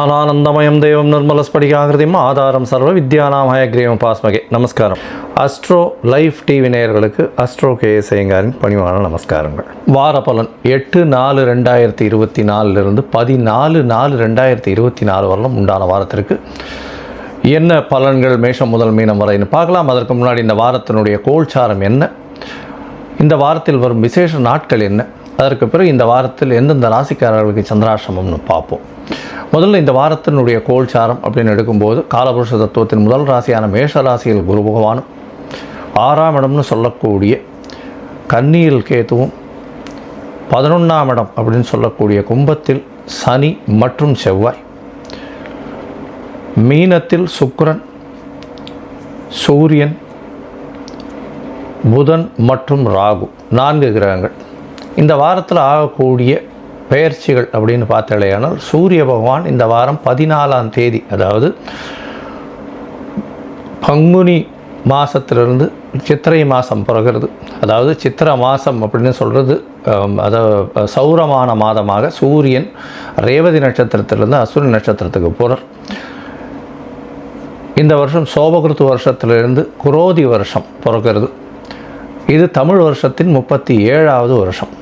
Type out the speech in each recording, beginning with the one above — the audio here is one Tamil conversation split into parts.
ஞானானந்தமயம் தெய்வம் நிர்மலஸ்படிகாகிருதியும் ஆதாரம் சர்வ வித்யானாம் ஹயக்ரீவம் பாஸ்மகே. நமஸ்காரம். அஸ்ட்ரோ லைஃப் டிவி நேயர்களுக்கு அஸ்ட்ரோ கே ஐயங்காரின் பணிவான நமஸ்காரங்கள். வார பலன் எட்டு நாலு ரெண்டாயிரத்தி இருபத்தி நாலுலேருந்து பதினாலு நாலு ரெண்டாயிரத்தி இருபத்தி நாலு வரலும் உண்டான வாரத்திற்கு என்ன பலன்கள் மேஷம் முதல் மீனம் வரைன்னு பார்க்கலாம். அதற்கு முன்னாடி இந்த வாரத்தினுடைய கோல்சாரம் என்ன? இந்த வாரத்தில் வரும் விசேஷ நாட்கள் என்ன? அதற்கு பிறகு இந்த வாரத்தில் எந்தெந்த ராசிக்காரர்களுக்கு சந்திராசிரமம்னு பார்ப்போம். முதல்ல இந்த வாரத்தினுடைய கோல்சாரம் அப்படின்னு எடுக்கும்போது காலபுருஷ தத்துவத்தின் முதல் ராசியான மேஷ ராசியில் குரு பகவானும் ஆறாம் இடம்னு சொல்லக்கூடிய கன்னியில் கேத்துவும் பதினொன்றாம் இடம் அப்படின்னு சொல்லக்கூடிய கும்பத்தில் சனி மற்றும் செவ்வாய். மீனத்தில் சுக்கரன் சூரியன் புதன் மற்றும் ராகு நான்கு கிரகங்கள். இந்த வாரத்தில் ஆகக்கூடிய பெயர்ச்சிகள் அப்படின்னு பார்த்தாலேயானால் சூரிய பகவான் இந்த வாரம் பதினாலாம் தேதி அதாவது பங்குனி மாதத்திலிருந்து சித்திரை மாதம் பிறகுறது. அதாவது சித்திரை மாதம் அப்படின்னு சொல்கிறது அதாவது சௌரமான மாதமாக சூரியன் ரேவதி நட்சத்திரத்திலிருந்து அசுரி நட்சத்திரத்துக்கு போகிறார் இந்த வருஷம் சோபகிருத்து வருஷத்திலிருந்து குரோதி வருஷம் பிறக்கிறது இது தமிழ் வருஷத்தின் முப்பத்தி ஏழாவது வருஷம்.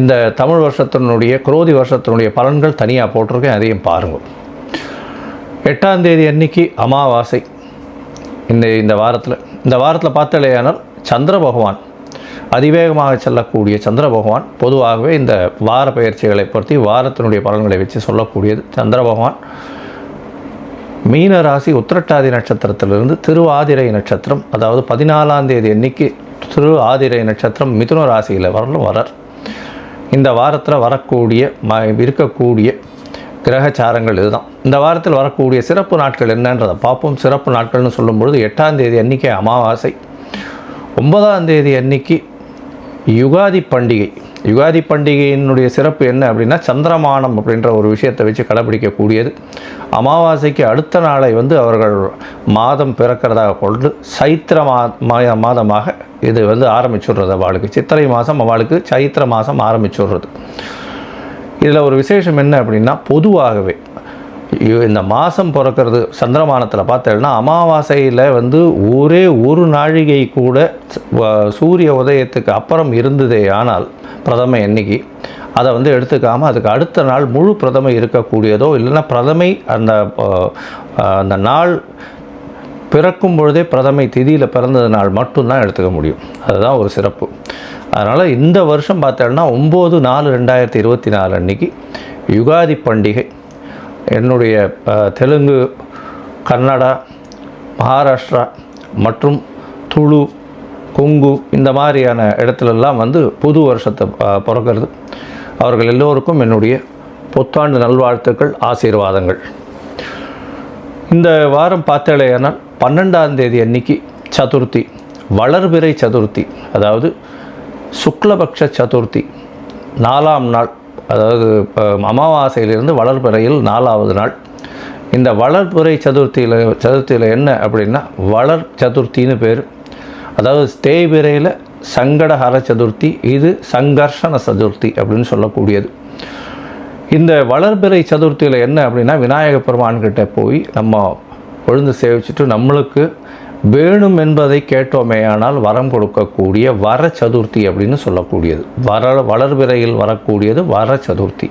இந்த தமிழ் வருஷத்தினுடைய குரோதி வருஷத்தினுடைய பலன்கள் தனியாக போட்டிருக்கேன் அதையும் பாருங்கள் எட்டாம் தேதி அன்னைக்கு அமாவாசை. இந்த இந்த வாரத்தில் இந்த வாரத்தில் பார்த்தாலேயானால் சந்திர பகவான் அதிவேகமாக செல்லக்கூடிய சந்திர பகவான் பொதுவாகவே இந்த வார பயிற்சிகளை பொறுத்தி வாரத்தினுடைய பலன்களை வச்சு சொல்லக்கூடியது சந்திர பகவான். மீன ராசி உத்திரட்டாதி நட்சத்திரத்திலிருந்து திருவாதிரை நட்சத்திரம் அதாவது பதினாலாம் தேதி அன்னைக்கு திரு ஆதிரை நட்சத்திரம் மிதுன ராசியில் வரலும் வரார். இந்த வாரத்தில் வரக்கூடிய ம இருக்கக்கூடிய கிரகச்சாரங்கள் இதுதான். இந்த வாரத்தில் வரக்கூடிய சிறப்பு நாட்கள் என்னன்றதை பார்ப்போம். சிறப்பு நாட்கள்னு சொல்லும்பொழுது எட்டாம் தேதி அன்னைக்கு அமாவாசை. ஒன்பதாம் தேதி அன்னைக்கு யுகாதி பண்டிகை. யுகாதி பண்டிகையினுடைய சிறப்பு என்ன அப்படின்னா சந்திரமானம் அப்படின்ற ஒரு விஷயத்தை வச்சு கடைபிடிக்கக்கூடியது. அமாவாசைக்கு அடுத்த நாளை வந்து அவர்கள் மாதம் பிறக்கிறதாக கொண்டு சைத்திர மா மாதமாக இது வந்து ஆரம்பிச்சுடுறது அவளுக்கு. சித்திரை மாதம் அவளுக்கு சைத்திர மாதம் ஆரம்பிச்சுடுறது. இதில் ஒரு விசேஷம் என்ன அப்படின்னா பொதுவாகவே இந்த மாதம் பிறக்கிறது சந்திரமானத்தில் பார்த்தேன்னா அமாவாசையில் வந்து ஒரே ஒரு நாழிகை கூட வ- சூரிய உதயத்துக்கு அப்புறம் இருந்ததே ஆனால் பிரதமை எண்ணிக்கை. அதை வந்து எடுத்துக்காமல் அதுக்கு அடுத்த நாள் முழு பிரதமை இருக்கக்கூடியதோ இல்லைன்னா பிரதமை அந்த அந்த நாள் பிறக்கும் பொழுதே பிரதமை திதியில் பிறந்தது நாள் மட்டும்தான் எடுத்துக்க முடியும். அதுதான் ஒரு சிறப்பு. அதனால் இந்த வருஷம் பார்த்தோம்னா ஒம்பது நாலு ரெண்டாயிரத்தி இருபத்தி நாலு அன்னைக்கு யுகாதி பண்டிகை. என்னுடைய தெலுங்கு கன்னடா மகாராஷ்டிரா மற்றும் துளு கொங்கு இந்த மாதிரியான இடத்துலெல்லாம் வந்து புது வருஷத்தை பிறக்கிறது. அவர்கள் எல்லோருக்கும் என்னுடைய புத்தாண்டு நல்வாழ்த்துக்கள் ஆசீர்வாதங்கள். இந்த வாரம் பார்த்தாலேயானால் பன்னெண்டாம் தேதி அன்னைக்கு சதுர்த்தி வளர்பிறை சதுர்த்தி அதாவது சுக்லபக்ஷ சதுர்த்தி நாலாம் நாள். அதாவது இப்போ அமாவாசையிலிருந்து வளர்பிறையில் நாலாவது நாள். இந்த வளர்பிறை சதுர்த்தியில் சதுர்த்தியில் என்ன அப்படின்னா வளர் சதுர்த்தின்னு பேர். அதாவது தேய்பிரையில் சங்கடஹர சதுர்த்தி இது சங்கர்ஷண சதுர்த்தி அப்படின்னு சொல்லக்கூடியது. இந்த வளர்பிறை சதுர்த்தியில் என்ன அப்படின்னா விநாயகப் பெருமான்கிட்ட போய் நம்ம விழுந்து சேவிச்சுட்டு நம்மளுக்கு வேணும் என்பதை கேட்டோமேயானால் வரம் கொடுக்கக்கூடிய வர சதுர்த்தி அப்படின்னு சொல்லக்கூடியது. வர வளர்பிறையில் வரக்கூடியது வர சதுர்த்தி.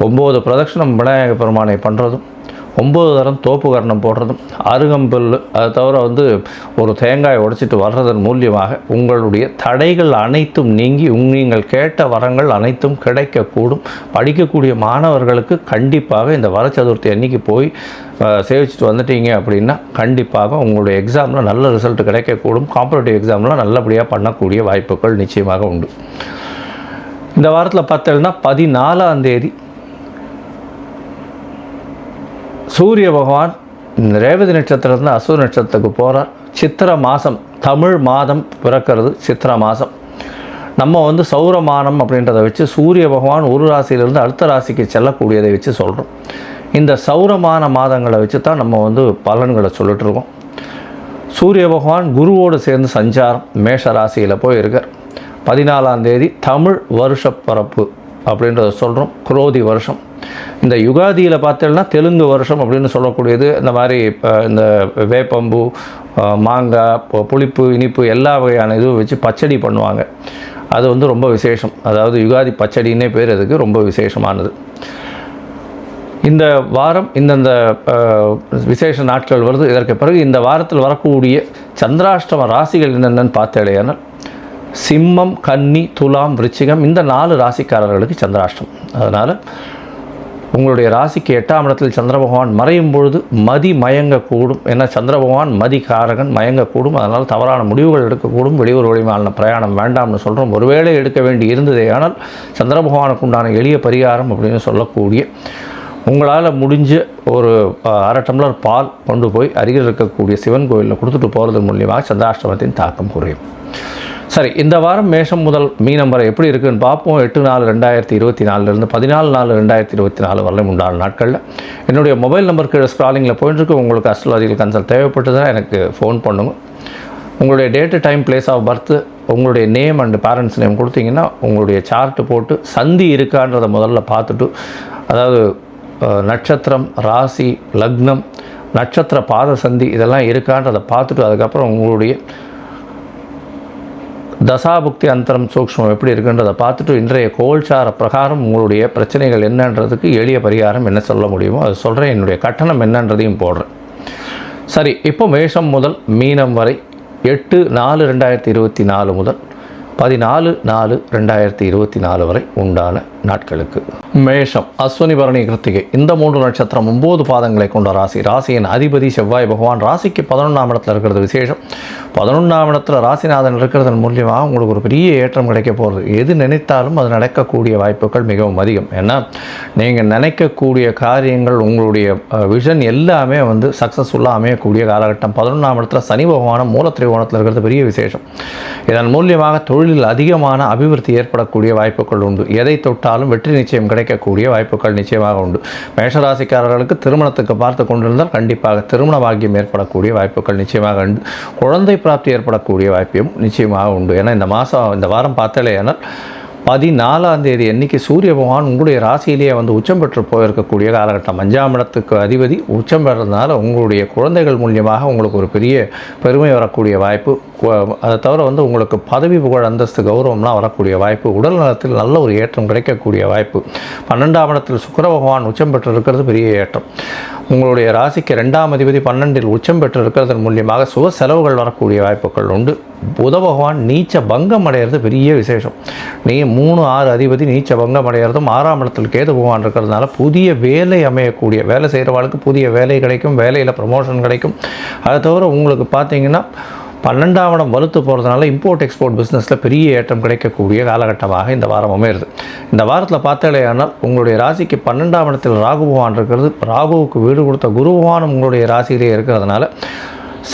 ஒம்பது பிரதட்சணம் விநாயக பெருமானை பண்ணுறதும் ஒம்பது தரம் தோப்பு கரணம் போடுறதும் அருகம்புல் அதை தவிர வந்து ஒரு தேங்காய் உடைச்சிட்டு வர்றதன் மூலியமாக உங்களுடைய தடைகள் அனைத்தும் நீங்கி நீங்கள் கேட்ட வரங்கள் அனைத்தும் கிடைக்கக்கூடும். படிக்கக்கூடிய மாணவர்களுக்கு கண்டிப்பாக இந்த வர சதுர்த்தி அன்னைக்கு போய் சேவிச்சுட்டு வந்துட்டீங்க அப்படின்னா கண்டிப்பாக உங்களுடைய எக்ஸாமில் நல்ல ரிசல்ட் கிடைக்கக்கூடும். காம்படிட்டிவ் எக்ஸாமில் நல்லபடியாக பண்ணக்கூடிய வாய்ப்புகள் நிச்சயமாக உண்டு. இந்த வாரத்தில் பார்த்தீங்கன்னா பதினாலாம் தேதி சூரிய பகவான் ரேவதி நட்சத்திரத்துலேருந்து அசுர நட்சத்திரத்துக்கு போகிறார் சித்திர மாதம் தமிழ் மாதம் பிறக்கிறது சித்திர மாதம் நம்ம வந்து சௌரமானம் அப்படின்றத வச்சு சூரிய பகவான் ஒரு ராசியிலிருந்து அடுத்த ராசிக்கு செல்லக்கூடியதை வச்சு சொல்கிறோம் இந்த சௌரமான மாதங்களை வச்சு தான் நம்ம வந்து பலன்களை சொல்லிட்டு இருக்கோம். சூரிய பகவான் குருவோடு சேர்ந்து சஞ்சாரம் மேஷ ராசியில் போய் இருக்கார் பதினாலாம் தேதி தமிழ் வருஷப்பரப்பு அப்படின்றத சொல்கிறோம் குரோதி வருஷம். இந்த யுகாதியில் பார்த்தோம்னா தெலுங்கு வருஷம் அப்படின்னு சொல்லக்கூடியது. இந்த மாதிரி இப்போ இந்த வேப்பம்பு மாங்காய் புளிப்பு இனிப்பு எல்லா வகையான இதுவும் வச்சு பச்சடி பண்ணுவாங்க. அது வந்து ரொம்ப விசேஷம். அதாவது யுகாதி பச்சடின்னே பேர் அதுக்கு ரொம்ப விசேஷமானது. இந்த வாரம் இந்தந்த விசேஷ நாட்கள் வருது. இதற்கு பிறகு இந்த வாரத்தில் வரக்கூடிய சந்திராஷ்டம ராசிகள் என்னென்னு பார்த்தேடையானால் சிம்மம் கன்னி துலாம் விருச்சிகம் இந்த நாலு ராசிக்காரர்களுக்கு சந்திராஷ்டம் அதனால் உங்களுடைய ராசிக்கு எட்டாம் இடத்தில் சந்திர பகவான் மறையும் பொழுது மதி மயங்கக்கூடும். ஏன்னா சந்திர பகவான் மதி காரகன் மயங்கக்கூடும். அதனால் தவறான முடிவுகள் எடுக்கக்கூடும். வெளியூர் வழிமையான பிரயாணம் வேண்டாம்னு சொல்கிறோம் ஒருவேளை எடுக்க வேண்டி இருந்ததே ஆனால் சந்திர பகவானுக்கு உண்டான எளிய பரிகாரம் அப்படின்னு சொல்லக்கூடிய உங்களால் முடிஞ்ச ஒரு அரை டம்ளர் பால் கொண்டு போய் அருகில் இருக்கக்கூடிய சிவன் கோயிலில் கொடுத்துட்டு போகிறது மூலியமாக சந்திராஷ்டமத்தின் தாக்கம் குறையும். சரி இந்த வாரம் மேஷம் முதல் மீனம் வரை எப்படி இருக்குன்னு பார்ப்போம். எட்டு நாலு ரெண்டாயிரத்தி இருபத்தி நாலுலேருந்து பதினாலு நாலு ரெண்டாயிரத்தி இருபத்தி நாலு வரலாம் உண்டான நாட்களில். என்னுடைய மொபைல் நம்பர் கீழே ஸ்க்ராலிங்கில் போயிட்டுருக்கு. உங்களுக்கு அஸ்ட்ராலஜிக்கல் கன்சல்ட் தேவைப்பட்டதுன்னா எனக்கு ஃபோன் பண்ணுங்க. உங்களுடைய date time place of birth உங்களுடைய நேம் அண்ட் பேரண்ட்ஸ் நேம் கொடுத்தீங்கன்னா உங்களுடைய சார்ட்டு போட்டு சந்தி இருக்கான்றதை முதல்ல பார்த்துட்டு அதாவது நட்சத்திரம் ராசி லக்னம் நட்சத்திர பாத சந்தி இதெல்லாம் இருக்கான்றதை பார்த்துட்டு அதுக்கப்புறம் உங்களுடைய தசாபுக்தி அந்தரம் சூக்ஷ்மம் எப்படி இருக்குன்றதை பார்த்துட்டு இன்றைய கோல்சார பிரகாரம் உங்களுடைய பிரச்சனைகள் என்னன்றதுக்கு எளிய பரிகாரம் என்ன சொல்ல முடியுமோ அதை சொல்கிறேன் என்னுடைய கட்டணம் என்னன்றதையும் போடுறேன். சரி இப்போ மேஷம் முதல் மீனம் வரை எட்டு நாலு ரெண்டாயிரத்தி இருபத்தி நாலு முதல் பதினாலு நாலு ரெண்டாயிரத்தி இருபத்தி நாலு வரை உண்டான நாட்களுக்கு. மேஷம் அஸ்வினி பரணி கிருத்திகை இந்த மூன்று நட்சத்திரம் ஒம்பது பாதங்களை கொண்ட ராசி. ராசியின் அதிபதி செவ்வாய் பகவான் ராசிக்கு பதினொன்றாம் இடத்துல இருக்கிறது விசேஷம். பதினொன்றாம் இடத்துல ராசிநாதன் இருக்கிறதன் மூலியமாக உங்களுக்கு ஒரு பெரிய ஏற்றம் கிடைக்க போகிறது எது நினைத்தாலும் அது நடக்கக்கூடிய வாய்ப்புகள் மிகவும் அதிகம். ஏன்னா நீங்கள் நினைக்கக்கூடிய காரியங்கள் உங்களுடைய விஷன் எல்லாமே வந்து சக்ஸஸ்ஃபுல்லாக அமையக்கூடிய காலகட்டம். பதினொன்றாம் இடத்துல சனி பகவானும் மூல திரிகோணத்தில் இருக்கிறது பெரிய விசேஷம். இதன் மூலியமாக தொழில் தொழிலில் அதிகமான அபிவிருத்தி ஏற்படக்கூடிய வாய்ப்புகள் உண்டு. எதை தொட்டாலும் வெற்றி நிச்சயம் கிடைக்கக்கூடிய வாய்ப்புகள் நிச்சயமாக உண்டு. மேஷராசிக்காரர்களுக்கு திருமணத்துக்கு பார்த்து கொண்டிருந்தால் கண்டிப்பாக திருமண பாக்கியம் ஏற்படக்கூடிய வாய்ப்புகள் நிச்சயமாக உண்டு. குழந்தை பிராப்தி ஏற்படக்கூடிய வாய்ப்பும் நிச்சயமாக உண்டு. ஏன்னா இந்த மாதம் இந்த வாரம் பார்த்தாலேயானால் பதினாலாம் தேதி அன்னைக்கு சூரிய பகவான் உங்களுடைய ராசியிலேயே வந்து உச்சம் பெற்று போயிருக்கக்கூடிய காலகட்டம். அஞ்சாம் இடத்துக்கு அதிபதி உச்சம் பெறதுனால உங்களுடைய குழந்தைகள் மூலியமாக உங்களுக்கு ஒரு பெரிய பெருமை வரக்கூடிய வாய்ப்பு. அதை தவிர வந்து உங்களுக்கு பதவி புகழ் அந்தஸ்து கௌரவம்லாம் வரக்கூடிய வாய்ப்பு. உடல் நலத்தில் நல்ல ஒரு ஏற்றம் கிடைக்கக்கூடிய வாய்ப்பு. பன்னெண்டாம் இடத்தில் சுக்கர பகவான் உச்சம் பெற்று இருக்கிறது பெரிய ஏற்றம். உங்களுடைய ராசிக்கு ரெண்டாம் அதிபதி பன்னெண்டில் உச்சம் பெற்று இருக்கிறதன் மூலியமாக சுப செலவுகள் வரக்கூடிய வாய்ப்புகள் உண்டு. புத பகவான் நீச்ச பங்கம் அடைகிறது பெரிய விசேஷம். நீ மூணு ஆறு அதிபதி நீச்ச பங்கம் அடைகிறதும் ஆறாம் இடத்தில் கேது பகவான் இருக்கிறதுனால புதிய வேலை அமையக்கூடிய வேலை செய்கிறவங்களுக்கு புதிய வேலை கிடைக்கும் வேலையில் ப்ரமோஷன் கிடைக்கும். அதை தவிர உங்களுக்கு பார்த்தீங்கன்னா பன்னெண்டாம் இடம் வலுத்து போகிறதுனால இம்போர்ட் எக்ஸ்போர்ட் பிஸ்னஸில் பெரிய ஏற்றம் கிடைக்கக்கூடிய காலகட்டமாக இந்த வாரம் அமையிறது. இந்த வாரத்தில் பார்த்தாலேயானால் உங்களுடைய ராசிக்கு பன்னெண்டாம் இடத்தில் ராகு பகவான் இருக்கிறது. ராகுவுக்கு வீடு கொடுத்த குரு பகவானும் உங்களுடைய ராசியிலே இருக்கிறதுனால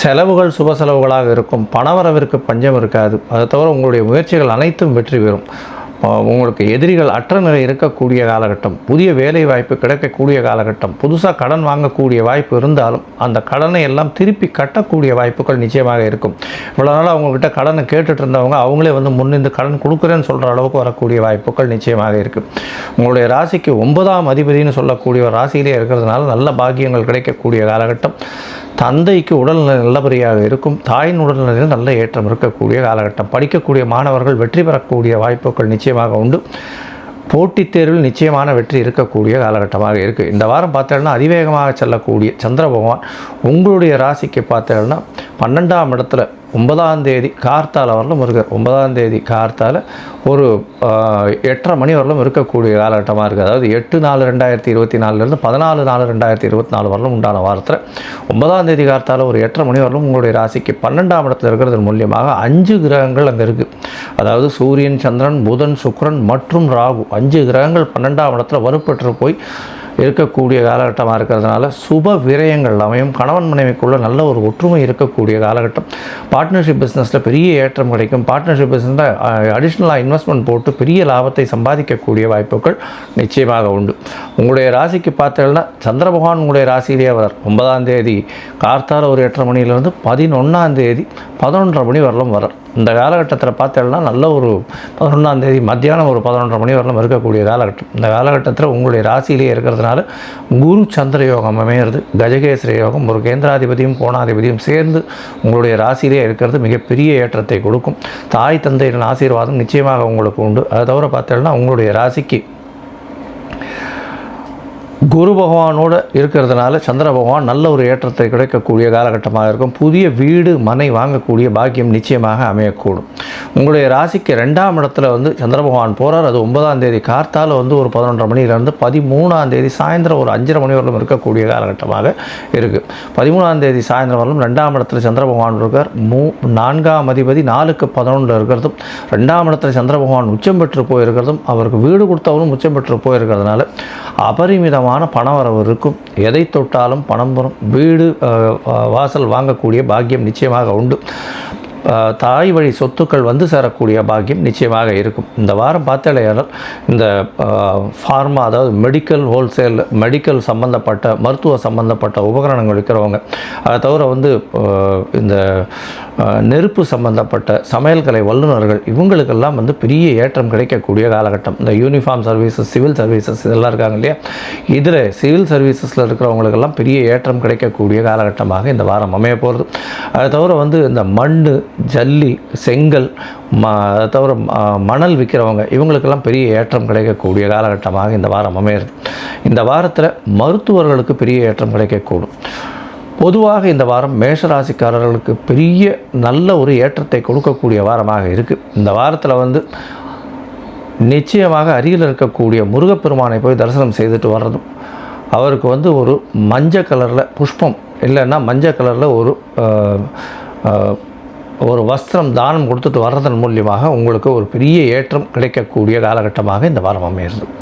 செலவுகள் சுப செலவுகளாக இருக்கும். பணவரவிற்கு பஞ்சம் இருக்காது. அதை தவிர உங்களுடைய முயற்சிகள் அனைத்தும் வெற்றி பெறும். உங்களுக்கு எதிரிகள் அற்ற நிலை இருக்கக்கூடிய காலகட்டம் புதிய வேலை வாய்ப்பு கிடைக்கக்கூடிய காலகட்டம் புதுசாக கடன் வாங்கக்கூடிய வாய்ப்பு இருந்தாலும் அந்த கடனை எல்லாம் திருப்பி கட்டக்கூடிய வாய்ப்புகள் நிச்சயமாக இருக்கும். இவ்வளோ நாள் அவங்கக்கிட்ட கடனை கேட்டுட்டு இருந்தவங்க அவங்களே வந்து முன்னிந்து கடன் கொடுக்குறேன்னு சொல்கிற அளவுக்கு வரக்கூடிய வாய்ப்புகள் நிச்சயமாக இருக்குது உங்களுடைய ராசிக்கு ஒன்பதாம் அதிபதினு சொல்லக்கூடிய ஒரு ராசியிலே இருக்கிறதுனால நல்ல பாக்கியங்கள் கிடைக்கக்கூடிய காலகட்டம். தந்தைக்கு உடல்நிலை நல்லபடியாக இருக்கும் தாயின் உடல்நிலையில் நல்ல ஏற்றம் இருக்கக்கூடிய காலகட்டம். படிக்கக்கூடிய மாணவர்கள் வெற்றி பெறக்கூடிய வாய்ப்புகள் நிச்சயமாக உண்டு. போட்டித் தேர்வில் நிச்சயமான வெற்றி இருக்கக்கூடிய காலகட்டமாக இருக்குது இந்த வாரம் பார்த்தோம்னா அதிவேகமாக செல்லக்கூடிய சந்திர பகவான் உங்களுடைய ராசிக்கு பார்த்தோம்னா பன்னெண்டாம் இடத்துல ஒன்பதாம் தேதி கார்த்தால வரலும் இருக்கார். ஒன்பதாம் தேதி கார்த்தால ஒரு எட்டரை மணி வரலும் இருக்கக்கூடிய காலகட்டமாக இருக்குது அதாவது எட்டு நாலு ரெண்டாயிரத்தி இருபத்தி நாலுலேருந்து பதினாலு நாலு ரெண்டாயிரத்தி இருபத்தி நாலு வரலும் உண்டான வாரத்தில் ஒன்பதாம் தேதி கார்த்தால ஒரு எட்டரை மணி வரலும் உங்களுடைய ராசிக்கு பன்னெண்டாம் இடத்துல இருக்கிறது மூலியமாக அஞ்சு கிரகங்கள் அங்கே இருக்குது அதாவது சூரியன் சந்திரன் புதன் சுக்ரன் மற்றும் ராகு அஞ்சு கிரகங்கள் பன்னெண்டாம் இடத்துல வலுப்பெற்று போய் இருக்கக்கூடிய காலகட்டமாக இருக்கிறதுனால சுப விரயங்கள் அமையும். கணவன் மனைவிக்குள்ள நல்ல ஒரு ஒற்றுமை இருக்கக்கூடிய காலகட்டம். பார்ட்னர்ஷிப் பிஸ்னஸில் பெரிய ஏற்றம் கிடைக்கும். பார்ட்னர்ஷிப் பிஸ்னஸில் அடிஷ்னலாக இன்வெஸ்ட்மெண்ட் போட்டு பெரிய லாபத்தை சம்பாதிக்கக்கூடிய வாய்ப்புகள் நிச்சயமாக உண்டு. உங்களுடைய ராசிக்கு பார்த்தீங்கன்னா சந்திர பகவான் உங்களுடைய ராசியிலேயே வரார் ஒன்பதாம் தேதி கார்த்தால ஒரு எட்டரை மணியிலேருந்து பதினொன்றாம் தேதி பதினொன்றரை மணி வரலும் வரார் இந்த காலகட்டத்தில் பார்த்தேன்னா நல்ல ஒரு பதினொன்றாம் தேதி மத்தியானம் ஒரு பதினொன்றரை மணி வரலும் இருக்கக்கூடிய காலகட்டம். இந்த காலகட்டத்தில் உங்களுடைய ராசியிலேயே இருக்கிறதுனால குரு சந்திர யோகம் அமையிறது கஜகேசரி யோகம் ஒரு கேந்திராதிபதியும் கோணாதிபதியும் சேர்ந்து உங்களுடைய ராசியிலே இருக்கிறது மிகப்பெரிய ஏற்றத்தை கொடுக்கும். தாய் தந்தையின் ஆசீர்வாதம் நிச்சயமாக உங்களுக்கு உண்டு. அதை தவிர பார்த்தோம்னா உங்களுடைய ராசிக்கு குரு பகவானோடு இருக்கிறதுனால சந்திர பகவான் நல்ல ஒரு ஏற்றத்தை கிடைக்கக்கூடிய காலகட்டமாக இருக்கும். புதிய வீடு மனை வாங்கக்கூடிய பாக்கியம் நிச்சயமாக அமையக்கூடும். உங்களுடைய ராசிக்கு ரெண்டாம் இடத்துல வந்து சந்திர பகவான் போகிறார் அது ஒன்பதாம் தேதி கார்த்தால் வந்து ஒரு பதினொன்றரை மணியிலேருந்து பதிமூணாம் தேதி சாயந்தரம் ஒரு அஞ்சரை மணி வரலும் இருக்கக்கூடிய காலகட்டமாக இருக்குது பதிமூணாம் தேதி சாயந்தரம் வரலும் ரெண்டாம் இடத்துல சந்திர பகவான் இருக்கார். மூ நான்காம் அதிபதி நாலுக்கு பதினொன்று இருக்கிறதும் ரெண்டாம் இடத்துல சந்திர பகவான் உச்சம் பெற்று போயிருக்கிறதும் அவருக்கு வீடு கொடுத்தவரும் உச்சம் பெற்று போயிருக்கிறதுனால அபரிமிதமாக அபரிமிதமான பணவரவு இருக்கும். எதை தொட்டாலும் பணம் வரும் வீடு வாசல் வாங்கக்கூடிய பாக்கியம் நிச்சயமாக உண்டு. தாய் வழி சொத்துக்கள் வந்து சேரக்கூடிய பாக்கியம் நிச்சயமாக இருக்கும். இந்த வாரம் பார்த்தாலேயானால் இந்த ஃபார்மா அதாவது மெடிக்கல் ஹோல்சேல் மெடிக்கல் சம்மந்தப்பட்ட மருத்துவ சம்மந்தப்பட்ட உபகரணங்கள் இருக்கிறவங்க அதை தவிர வந்து இந்த நெருப்பு சம்பந்தப்பட்ட சமையல் கலை வல்லுநர்கள் இவங்களுக்கெல்லாம் வந்து பெரிய ஏற்றம் கிடைக்கக்கூடிய காலகட்டம். இந்த யூனிஃபார்ம் சர்வீசஸ் சிவில் சர்வீசஸ் இதெல்லாம் இருக்காங்க இல்லையா? இதில் சிவில் சர்வீசஸில் இருக்கிறவங்களுக்கெல்லாம் பெரிய ஏற்றம் கிடைக்கக்கூடிய காலகட்டமாக இந்த வாரம் அமைய போகிறது அதை தவிர வந்து இந்த மண் ஜல்லி செங்கல் ம அதை தவிர ம- மணல் விற்கிறவங்க இவங்களுக்கெல்லாம் பெரிய ஏற்றம் கிடைக்கக்கூடிய காலகட்டமாக இந்த வாரம் அமையிறது. இந்த வாரத்தில் மருத்துவர்களுக்கு பெரிய ஏற்றம் கிடைக்கக்கூடும். பொதுவாக இந்த வாரம் மேஷராசிக்காரர்களுக்கு பெரிய நல்ல ஒரு ஏற்றத்தை கொடுக்கக்கூடிய வாரமாக இருக்குது இந்த வாரத்தில் வந்து நிச்சயமாக அருகில் இருக்கக்கூடிய முருகப்பெருமானை போய் தரிசனம் செய்துட்டு வர்றதும் அவருக்கு வந்து ஒரு மஞ்சள் கலரில் புஷ்பம் இல்லைன்னா மஞ்சள் கலரில் ஒரு ஒரு வஸ்திரம் தானம் கொடுத்துட்டு வர்றதன் மூலியமாக உங்களுக்கு ஒரு பெரிய ஏற்றம் கிடைக்கக்கூடிய காலகட்டமாக இந்த வாரம் அமையிறது